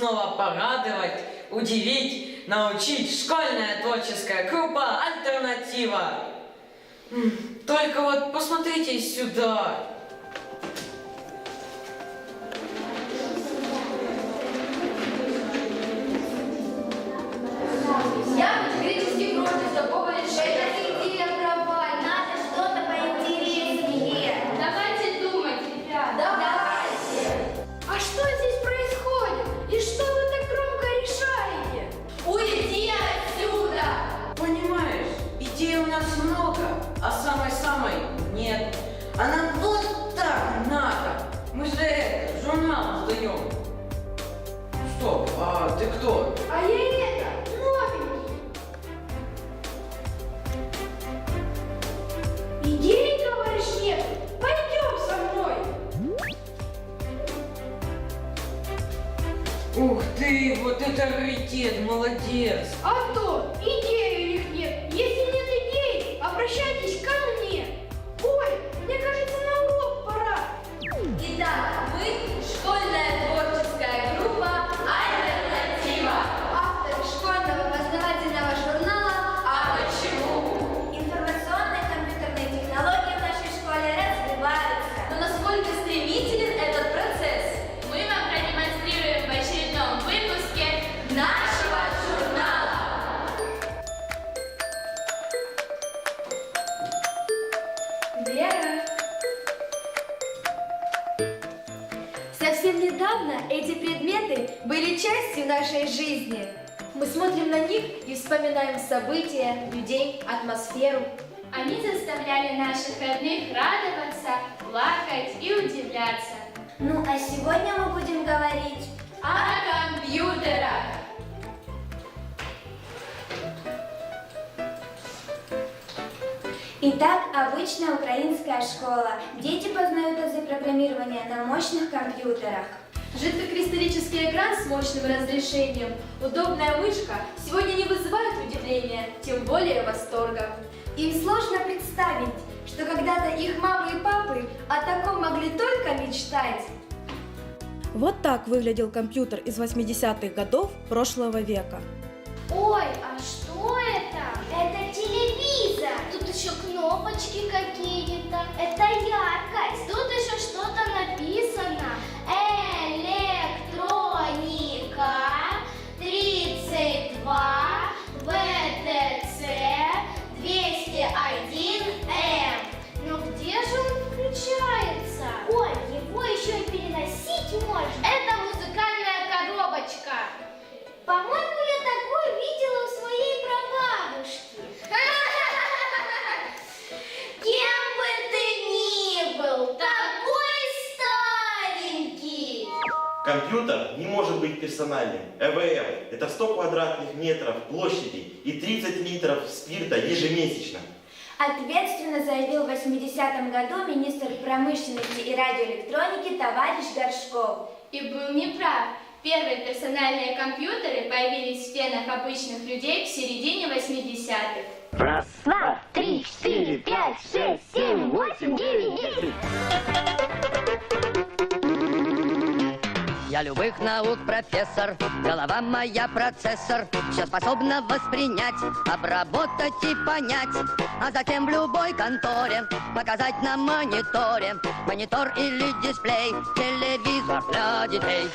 Снова порадовать, удивить, научить школьная творческая группа «Альтернатива». Только вот посмотрите сюда. Нас много, а самой-самой нет. А нам вот так надо. Мы же это, журнал сдаем. Стоп, а ты кто? А я это, новенький. Идеи, говоришь, нет? Пойдем со мной. Ух ты, вот это раритет, молодец. А то, идеи эти предметы были частью нашей жизни. Мы смотрим на них и вспоминаем события, людей, атмосферу. Они заставляли наших родных радоваться, плакать и удивляться. Ну а сегодня мы будем говорить О компьютерах! Итак, обычная украинская школа. Дети познают азы программирования на мощных компьютерах. Жидкокристаллический экран с мощным разрешением, удобная мышка сегодня не вызывают удивления, тем более восторга. Им сложно представить, что когда-то их мамы и папы о таком могли только мечтать. Вот так выглядел компьютер из 80-х годов прошлого века. Ой, а что это? Это телевизор. Тут еще кнопочки какие-то. Это яркость. По-моему, я такой видела у своей прабабушки. Кем бы ты ни был, такой старенький. Компьютер не может быть персональным. ЭВМ – это 100 квадратных метров площади и 30 литров спирта ежемесячно. Ответственно заявил в 80-м году министр промышленности и радиоэлектроники товарищ Горшков. И был неправ. Первые персональные компьютеры появились в стенах обычных людей в середине 80-х. Раз, два, три, четыре, пять, шесть, семь, восемь, девять, десять. Я любых наук профессор, голова моя процессор, все способна воспринять, обработать и понять, а затем в любой конторе показать на мониторе, монитор или дисплей, телевизор для детей.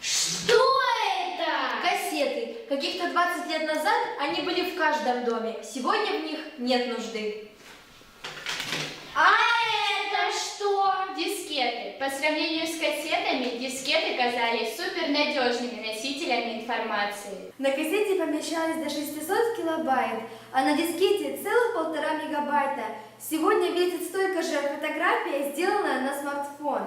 Что это? Кассеты. Каких-то 20 лет назад они были в каждом доме. Сегодня в них нет нужды. А это что? Дискеты. По сравнению с кассетами, дискеты казались супернадежными носителями информации. На кассете помещалось до 600 килобайт, а на дискете целых полтора мегабайта. Сегодня весит столько же фотография, сделанная на смартфон.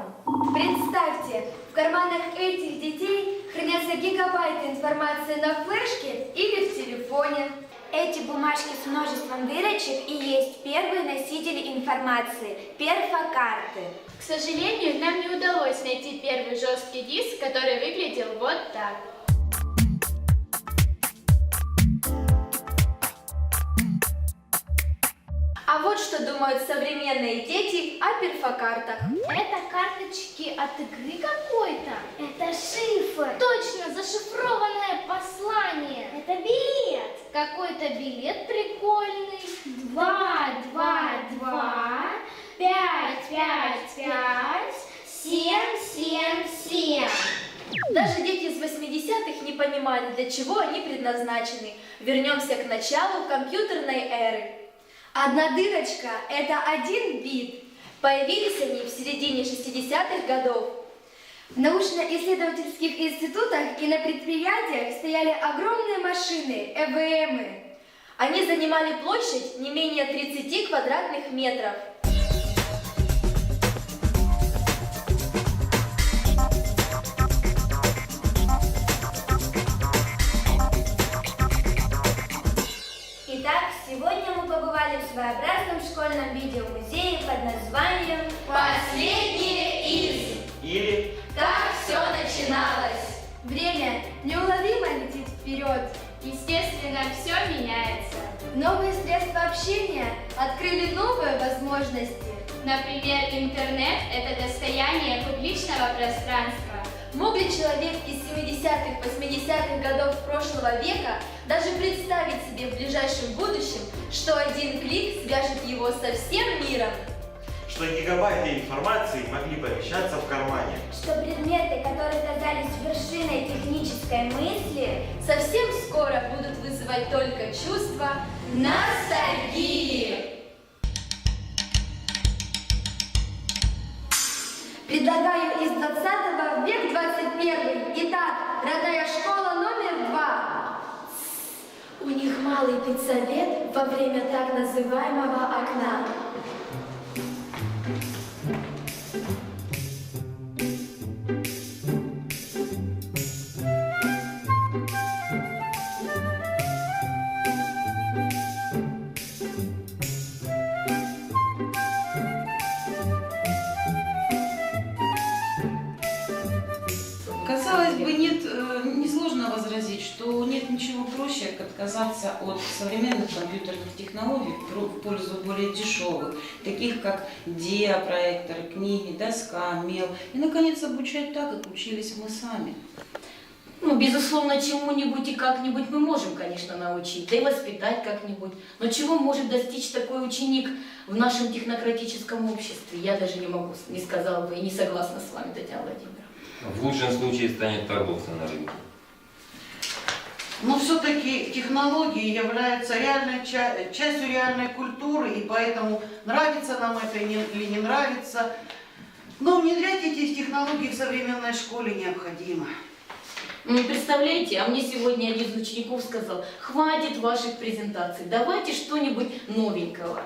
Представьте, в карманах этих детей хранятся гигабайты информации на флешке или в телефоне. Эти бумажки с множеством дырочек и есть первые носители информации – перфокарты. К сожалению, нам не удалось найти первый жесткий диск, который выглядел вот так. Что думают современные дети о перфокартах. Это карточки от игры какой-то? Это шифр. Точно, зашифрованное послание. Это билет. Какой-то билет прикольный. Два, два, два, пять, пять, пять, семь, семь, семь. Даже дети из 80-х не понимали, для чего они предназначены. Вернемся к началу компьютерной эры. Одна дырочка – это один бит. Появились они в середине 60-х годов. В научно-исследовательских институтах и на предприятиях стояли огромные машины, ЭВМы. Они занимали площадь не менее 30 квадратных метров. Названием Последнее из. Или «Как все начиналось». Время неуловимо летит вперед. Естественно, все меняется. Новые средства общения открыли новые возможности. Например, интернет – это достояние публичного пространства. Мог ли человек из 70-х, 80-х годов прошлого века даже представить себе в ближайшем будущем, что один клик свяжет его со всем миром? Что гигабайты информации могли помещаться в кармане. Что предметы, которые казались вершиной технической мысли, совсем скоро будут вызывать только чувство ностальгии. Предлагаю из 20 в век 21. Итак, родная школа номер два. У них малый педсовет во время так называемого окна. Возразить, что нет ничего проще, как отказаться от современных компьютерных технологий в пользу более дешевых, таких как диапроекторы, книги, доска, мел, и, наконец, обучать так, как учились мы сами. Ну, безусловно, чему-нибудь и как-нибудь мы можем, конечно, научить, да и воспитать как-нибудь. Но чего может достичь такой ученик в нашем технократическом обществе? Я даже не могу, не сказала бы и не согласна с вами, Татьяна Владимировна. В лучшем случае станет торговцем на рынке. Но все-таки технологии являются реальной ча- частью реальной культуры, и поэтому нравится нам это или не нравится. Но внедрять эти технологии в современной школе необходимо. Ну, представляете, а мне сегодня один из учеников сказал, хватит ваших презентаций, давайте что-нибудь новенького.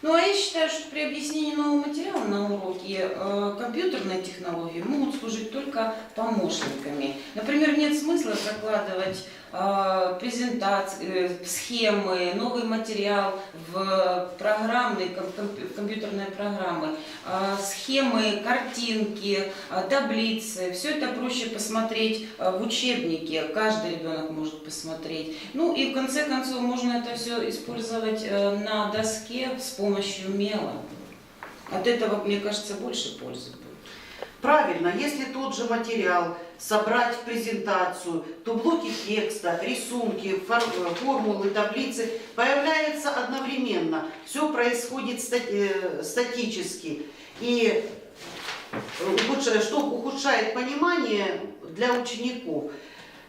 Ну, а я считаю, что при объяснении нового материала на уроке э, компьютерные технологии могут служить только помощниками. Например, нет смысла закладывать э, презентации, э, схемы, новый материал в программные, в компьютерные программы, э, схемы, картинки, э, таблицы. Все это проще посмотреть э, в учебнике, каждый ребенок может посмотреть. Ну и в конце концов можно это все использовать э, на доске с помощью мела. От этого, мне кажется, больше пользы будет. Правильно, если тот же материал собрать в презентацию, то блоки текста, рисунки, э, формулы, таблицы появляются одновременно. Все происходит ста- э, статически. И ухудшает, что ухудшает понимание для учеников.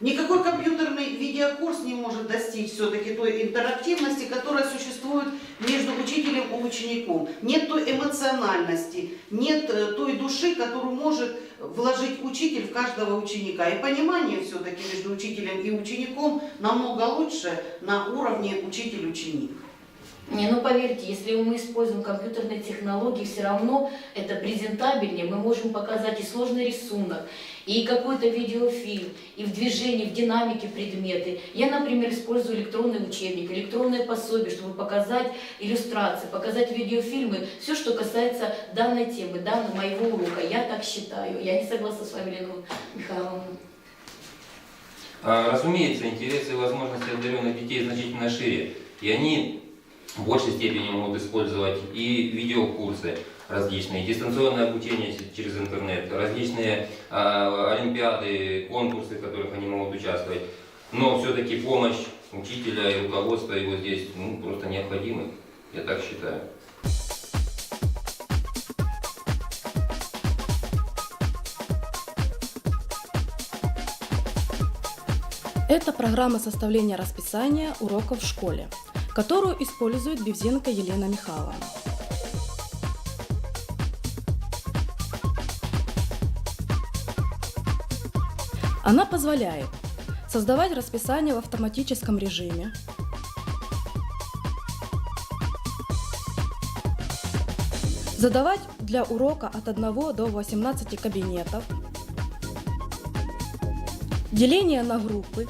Никакой компьютерный видеокурс не может достичь все-таки той интерактивности, которая существует между учителем и учеником. Нет той эмоциональности, нет э, той души, которую может вложить учитель в каждого ученика. И понимание все-таки между учителем и учеником намного лучше на уровне учитель-ученик. Не, ну поверьте, если мы используем компьютерные технологии, все равно это презентабельнее. Мы можем показать и сложный рисунок, и какой-то видеофильм, и в движении, в динамике предметы. Я, например, использую электронный учебник, электронное пособие, чтобы показать иллюстрации, показать видеофильмы, все, что касается данной темы, данного моего урока. Я так считаю. Я не согласна с вами, Лена Михайловна. А, разумеется, интересы и возможности одаренных детей значительно шире. И они в большей степени могут использовать и видеокурсы различные, дистанционное обучение через интернет, различные а, олимпиады, конкурсы, в которых они могут участвовать. Но все-таки помощь учителя и руководства его здесь ну, просто необходима, я так считаю. Это программа составления расписания уроков в школе, которую использует Бевзенко Елена Михайловна. Она позволяет создавать расписание в автоматическом режиме, задавать для урока от 1 до 18 кабинетов, деление на группы,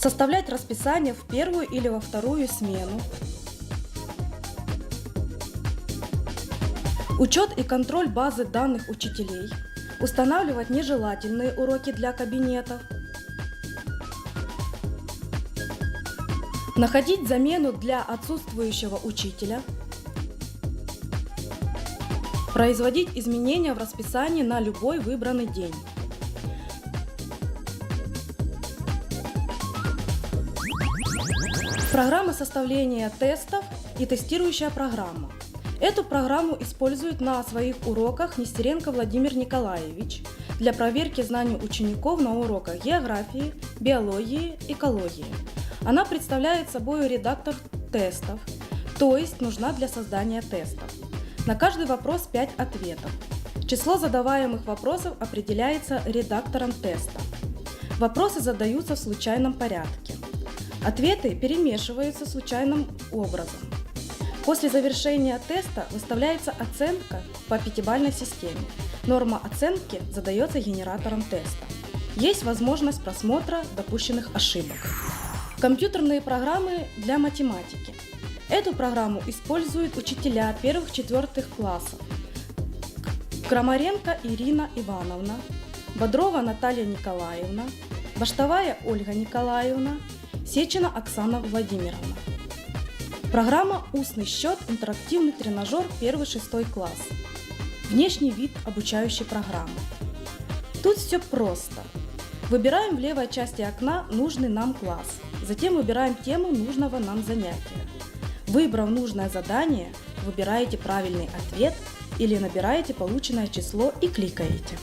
составлять расписание в первую или во вторую смену, учет и контроль базы данных учителей, устанавливать нежелательные уроки для кабинетов, находить замену для отсутствующего учителя, производить изменения в расписании на любой выбранный день. Программа составления тестов и тестирующая программа. Эту программу использует на своих уроках Нестеренко Владимир Николаевич для проверки знаний учеников на уроках географии, биологии, экологии. Она представляет собой редактор тестов, то есть нужна для создания тестов. На каждый вопрос 5 ответов. Число задаваемых вопросов определяется редактором теста. Вопросы задаются в случайном порядке. Ответы перемешиваются случайным образом. После завершения теста выставляется оценка по пятибалльной системе. Норма оценки задается генератором теста. Есть возможность просмотра допущенных ошибок. Компьютерные программы для математики. Эту программу используют учителя первых-четвертых классов. Крамаренко Ирина Ивановна, Бодрова Наталья Николаевна, Баштовая Ольга Николаевна, Сечина Оксана Владимировна. Программа «Устный счет. Интерактивный тренажер. Первый-шестой класс». Внешний вид обучающей программы. Тут все просто. Выбираем в левой части окна нужный нам класс. Затем выбираем тему нужного нам занятия. Выбрав нужное задание, выбираете правильный ответ или набираете полученное число и кликаете.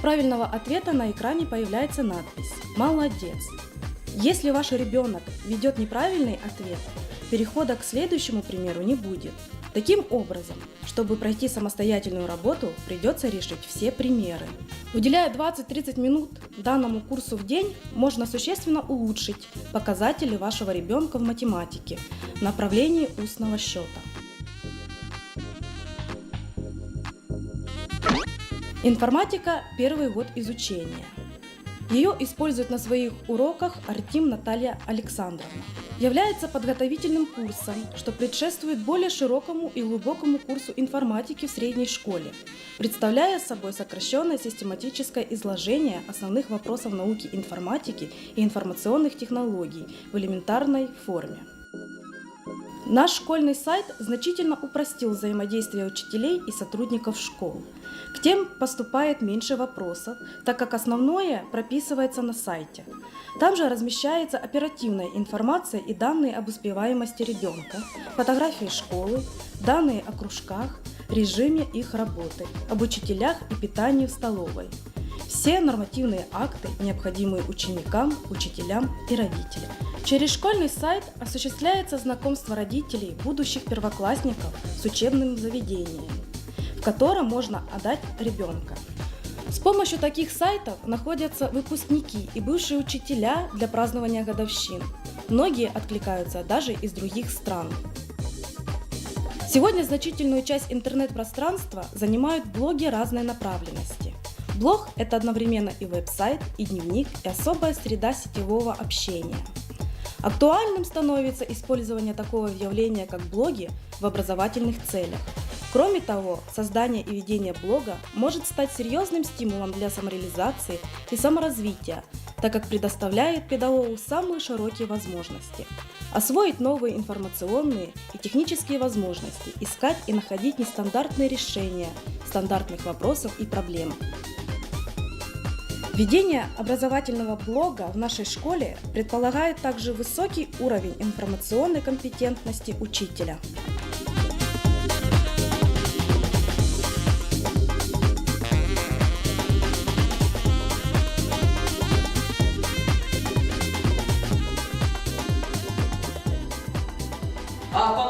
Правильного ответа на экране появляется надпись «Молодец». Если ваш ребенок ведет неправильный ответ, перехода к следующему примеру не будет. Таким образом, чтобы пройти самостоятельную работу, придется решить все примеры. Уделяя 20-30 минут данному курсу в день, можно существенно улучшить показатели вашего ребенка в математике в направлении устного счета. Информатика – первый год изучения. Ее использует на своих уроках Артим Наталья Александровна. Является подготовительным курсом, что предшествует более широкому и глубокому курсу информатики в средней школе, представляя собой сокращенное систематическое изложение основных вопросов науки информатики и информационных технологий в элементарной форме. Наш школьный сайт значительно упростил взаимодействие учителей и сотрудников школ. К тем поступает меньше вопросов, так как основное прописывается на сайте. Там же размещается оперативная информация и данные об успеваемости ребенка, фотографии школы, данные о кружках, режиме их работы, об учителях и питании в столовой. Все нормативные акты, необходимые ученикам, учителям и родителям. Через школьный сайт осуществляется знакомство родителей будущих первоклассников с учебным заведением, в котором можно отдать ребенка. С помощью таких сайтов находятся выпускники и бывшие учителя для празднования годовщин. Многие откликаются даже из других стран. Сегодня значительную часть интернет-пространства занимают блоги разной направленности. Блог – это одновременно и веб-сайт, и дневник, и особая среда сетевого общения. Актуальным становится использование такого явления, как блоги, в образовательных целях. Кроме того, создание и ведение блога может стать серьезным стимулом для самореализации и саморазвития, так как предоставляет педагогу самые широкие возможности. Освоить новые информационные и технические возможности, искать и находить нестандартные решения стандартных вопросов и проблем. Введение образовательного блога в нашей школе предполагает также высокий уровень информационной компетентности учителя. А